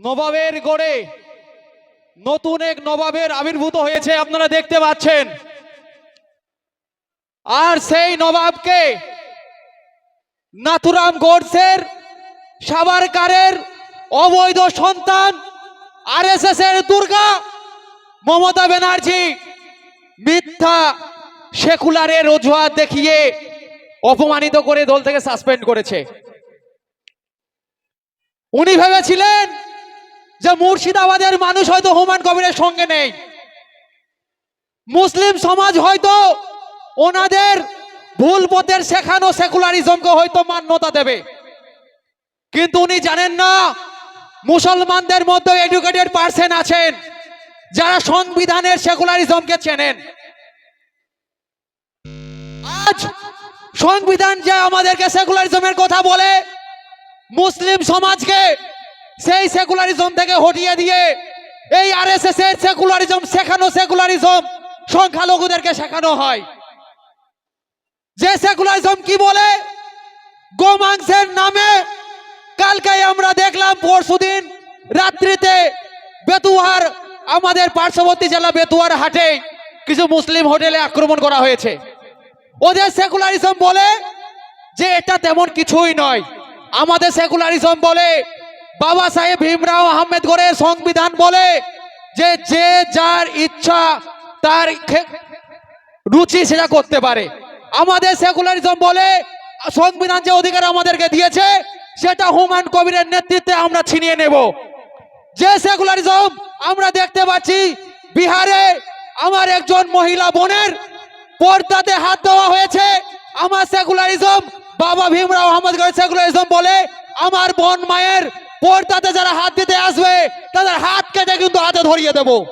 নবাবের গড়ে নতুন এক নবাবের আবির্ভূত হয়েছে, আপনারা দেখতে পাচ্ছেন। আর সেই নবাবকে নাথুরাম গোডসের সাবারকারের অবৈধ সন্তান আরএসএস এর দুর্গা মমতা ব্যানার্জি মিথ্যা সেকুলারের অজুহাত দেখিয়ে অপমানিত করে দল থেকে সাসপেন্ড করেছে। উনি ভেবেছিলেন যে মুর্শিদাবাদের মানুষ হয়তো হুমায়ুন কবিরের সঙ্গে নেই। মুসলিম সমাজ হয়তো ওনাদের ভুল পথের শেখানো সেকুলারিজমকে হয়তো মান্যতা দেবে। কিন্তু উনি জানেন না, মুসলমানদের মধ্যে এডুকেটেড পার্সন আছেন, যারা সংবিধানের সেকুলারিজমকে চেনেন। আজ সংবিধান যে আমাদেরকে সেকুলারিজমের কথা বলে, মুসলিম সমাজকে সেই সেকুলারিজম থেকে হটিয়ে দিয়ে এই আর এস এস এর সেকুলারিজম শেখানো সেকুলারিজম সংখ্যালঘুদেরকে শেখানো হয়। যে সেকুলারিজম কি বলে? গোমাংসের নামে। কালকে আমরা দেখলাম পরশুদিন রাত্রিতে বেতুয়ার, আমাদের পার্শ্ববর্তী জেলা বেতুয়ার হাটে কিছু মুসলিম হোটেলে আক্রমণ করা হয়েছে। ওদের সেকুলারিজম বলে যে এটা তেমন কিছুই নয়। আমাদের সেকুলারিজম বলে বাবা সাহেব ভীমরাও আহমেদ করে সংবিধান বলে যে যে যার ইচ্ছা তার রুচি সেটা করতে পারে। আমাদের সেকুলারিজম বলে সংবিধান যে অধিকার আমাদেরকে দিয়েছে, সেটা হুমায়ুন কবিরের নেতৃত্বে আমরা ছিনিয়ে নেব। যে সেকুলারিজম আমরা দেখতে পাচ্ছি বিহারে আমার একজন মহিলা বোনের পর্দাতে হাত দেওয়া হয়েছে। আমার সেকুলারিজম বাবা ভীমরাও আহমদ গড় সেকুলারিজম বলে আমার বোন মায়ের পর্দাতে যারা হাত দিতে আসবে, তাদের হাত কেটে কিন্তু হাতে ধরিয়ে দেবো।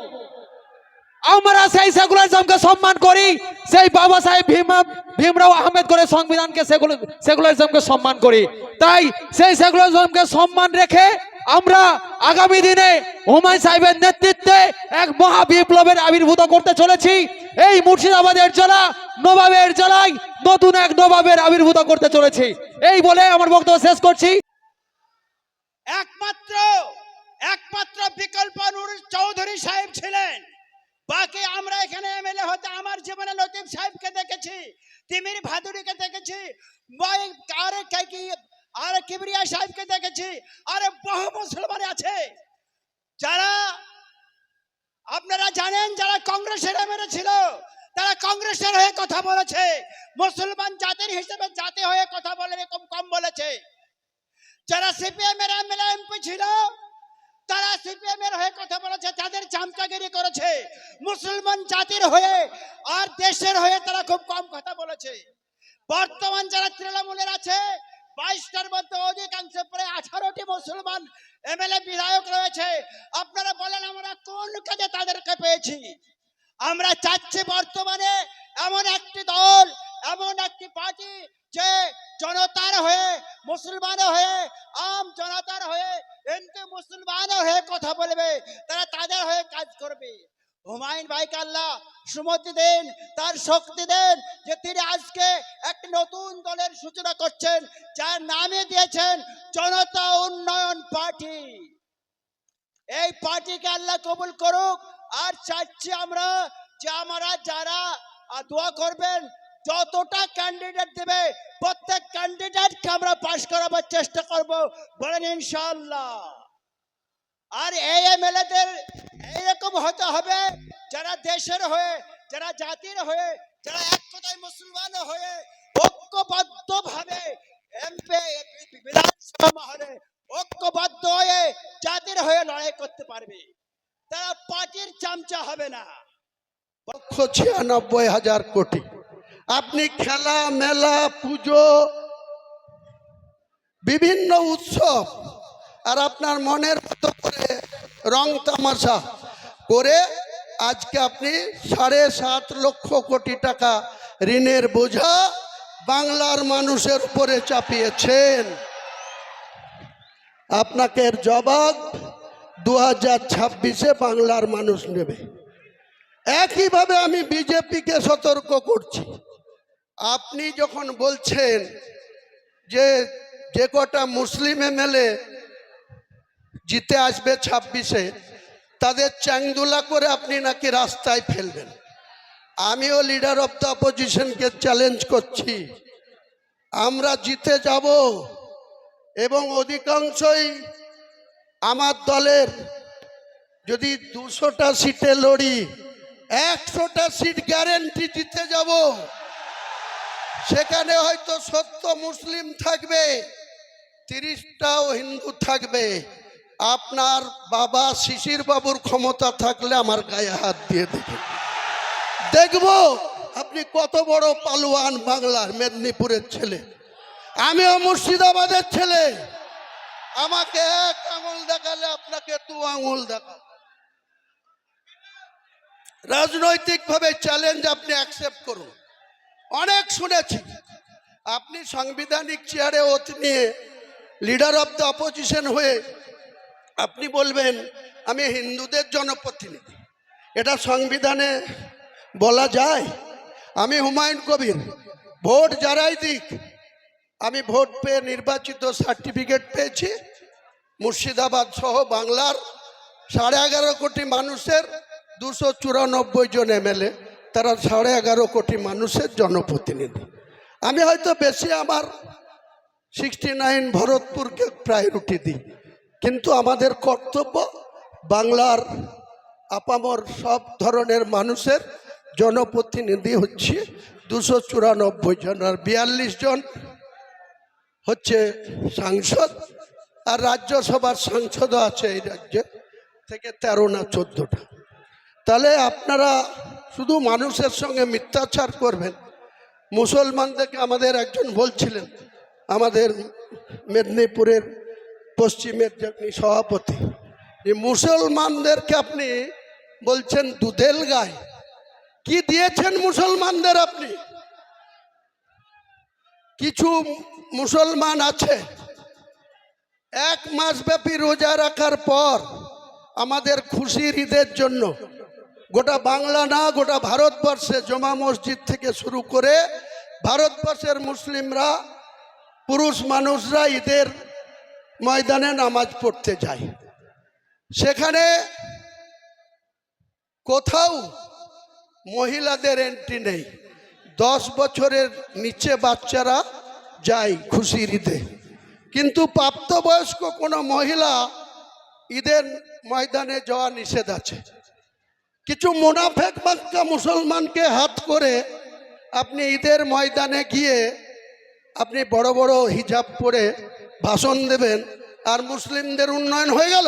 আমরা সেই সেকুলারিজমকে সম্মান করি, সেই বাবা সাহেব ভীম, ভীমরাও আহমেদ করে সংবিধানকে সেকুলার- সেকুলারিজমকে সম্মান করি। তাই সেই সেকুলারিজমকে সম্মান রেখে আমরা আগামী দিনে হুমায়ুন সাহেবের নেতৃত্বে এক মহা বিপ্লবের আবির্ভূত করতে চলেছি। এই মুর্শিদাবাদের জেলা, নবাবের জেলায় নতুন এক নবাবের আবির্ভূত করতে চলেছি। এই বলে আমার বক্তব্য শেষ করছি। একমাত্র একমাত্র বিকল্প নুর চৌধুরী সাহেব ছিলেন। বাকি আমরা এখানে এমএলএ হতে আমার জীবনে লতিফ সাহেবকে দেখেছি, তিমির ভাদুরীকে দেখেছি আরে কি আরে কিবরিয়া সাহেবকে দেখেছি, আরে বহু মুসলমান আছে। যারা, আপনারা জানেন যারা কংগ্রেসের এমএলএ ছিল, তারা কংগ্রেসের হয়ে কথা বলেছে, মুসলমান জাতির হিসেবে জাতি হয়ে কথা বলে এরকম কম বলেছে। যারা সিপিএম এর এমএলএ এমপি ছিল, তারা সিপিএম এর হয়ে কথা বলেছে, তাদের চামচাগিরি করেছে। মুসলমান জাতির হয়ে আর দেশের হয়ে তারা খুব কম কথা বলেছে। বর্তমান যারা তৃণমূলের আছে, বাইশটার মধ্যে অধিকাংশ প্রায় আঠারোটি মুসলমান এমএলএ বিধায়ক রয়েছে। আপনারা বলেন, আমরা কোন কাজে তাদেরকে পেয়েছি? আমরা চাচ্ছি বর্তমানে এমন একটি দল, এমন একটি পার্টি যে জনতার হয়ে মুসলমান হয়ে, আম জনতার হয়ে হিন্দু মুসলমান হয়ে কথা বলবে, তারা তাদের হয়ে কাজ করবে। হুমায়ুন ভাইকে আল্লাহ সুমতি দেন, তার শক্তি দেন যে তিনি আজকে একটি নতুন দলের সূচনা করছেন, যার নামে দিয়েছেন জনতা উন্নয়ন পার্টি। এই পার্টিকে আল্লাহ কবুল করুক, আর চাচ্ছি আমরা যে আমরা যারা দোয়া করবেন যতটা ক্যান্ডিডেট দেবে, প্রত্যেক ক্যান্ডিডেটকে আমরা পাশ করাবার চেষ্টা করব। বলেন ইনশাআল্লাহ। আর এই এমএলএদের এইরকম হতে হবে, যারা দেশের হয়ে, যারা জাতির হয়ে, যারা এক কথায় মুসলমান হয়ে ঐক্যবদ্ধ ভাবে বিধানসভা মহলে ঐক্যবদ্ধ হয়ে জাতির হয়ে লড়াই করতে পারবে। তারা পার্টির চামচা হবে না। লক্ষ ছিয়ানব্বই হাজার কোটি। আপনি খেলা, মেলা, পুজো, বিভিন্ন উৎসব, আর আপনার মনের মতো করে রং তামাশা করে আজকে আপনি সাড়ে সাত লক্ষ কোটি টাকা ঋণের বোঝা বাংলার মানুষের উপরে চাপিয়েছেন। আপনাকে জবাব দু হাজার ছাব্বিশে বাংলার মানুষ নেবে। একইভাবে আমি বিজেপিকে সতর্ক করছি। আপনি যখন বলছেন যে যে কটা মুসলিম এমএলএ জিতে আসবে ছাব্বিশে, তাদের চ্যাংদুলা করে আপনি নাকি রাস্তায় ফেলবেন। আমিও লিডার অফ দ্য অপোজিশনকে চ্যালেঞ্জ করছি। আমরা জিতে যাব এবং অধিকাংশই আমার দলের যদি দুশোটা সিটে লড়ি, একশোটা সিট গ্যারেন্টি জিতে যাব। সেখানে হয়তো সত্য মুসলিম থাকবে তিরিশটাও হিন্দু থাকবে। আপনার বাবা শিশির বাবুর ক্ষমতা থাকলে আমার গায়ে হাত দিয়ে দেবে দেখব আপনি কত বড় পালোয়ান বাংলার মেদিনীপুরের ছেলে। আমিও মুর্শিদাবাদের ছেলে। আমাকে এক আঙুল দেখালে আপনাকে দু আঙুল দেখাবো। রাজনৈতিকভাবে চ্যালেঞ্জ আপনি অ্যাকসেপ্ট করুন। অনেক শুনেছি। আপনি সাংবিধানিক চেয়ারে ওত নিয়ে লিডার অফ দ্য অপোজিশন হয়ে আপনি বলবেন, আমি হিন্দুদের জনপ্রতিনিধি। এটা সংবিধানে বলা যায়। আমি হুমায়ুন কবির, ভোট যারাই দিক, আমি ভোট পেয়ে নির্বাচিত সার্টিফিকেট পেয়েছি। মুর্শিদাবাদ সহ বাংলার সাড়ে এগারো কোটি মানুষের দুশো চুরানব্বই জন এমএলএ। তারা সাড়ে এগারো কোটি মানুষের জনপ্রতিনিধি। আমি হয়তো বেশি আমার সিক্সটি নাইন ভরতপুরকে প্রায়োরিটি দিই, কিন্তু আমাদের কর্তব্য বাংলার আপামর সব ধরনের মানুষের জনপ্রতিনিধি হচ্ছে দুশো চুরানব্বই জন আর বিয়াল্লিশ জন হচ্ছে সাংসদ আর রাজ্যসভার সাংসদও আছে এই রাজ্যে, থেকে তেরো না চোদ্দোটা। তাহলে আপনারা শুধু মানুষের সঙ্গে মিথ্যাচার করবেন। মুসলমানদেরকে আমাদের একজন বলছিলেন, আমাদের মেদিনীপুরের পশ্চিমের যিনি সভাপতি, যে মুসলমানদেরকে আপনি বলছেন দুধেল গায়। কি দিয়েছেন মুসলমানদের আপনি? কিছু মুসলমান আছে, এক মাস ব্যাপী রোজা রাখার পর আমাদের খুশির ঈদের জন্য গোটা বাংলা না, গোটা ভারতবর্ষে জমা মসজিদ থেকে শুরু করে ভারতবর্ষের মুসলিমরা, পুরুষ মানুষরা ঈদের ময়দানে নামাজ পড়তে যায়। সেখানে কোথাও মহিলাদের এন্ট্রি নেই। দশ বছরের নিচে বাচ্চারা যায় খুশির ঈদে। কিন্তু প্রাপ্তবয়স্ক কোনো মহিলা ঈদের ময়দানে যাওয়া নিষেধ আছে। কিছু মুনাফেক বাক্কা মুসলমানকে হাত করে আপনি ঈদের ময়দানে গিয়ে আপনি বড় বড় হিজাব পরে ভাষণ দেবেন, আর মুসলিমদের উন্নয়ন হয়ে গেল।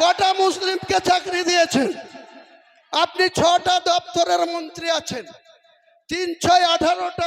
কটা মুসলিমকে চাকরি দিয়েছেন? আপনি ছটা দপ্তরের মন্ত্রী আছেন। তিন, ছয়, আঠারোটা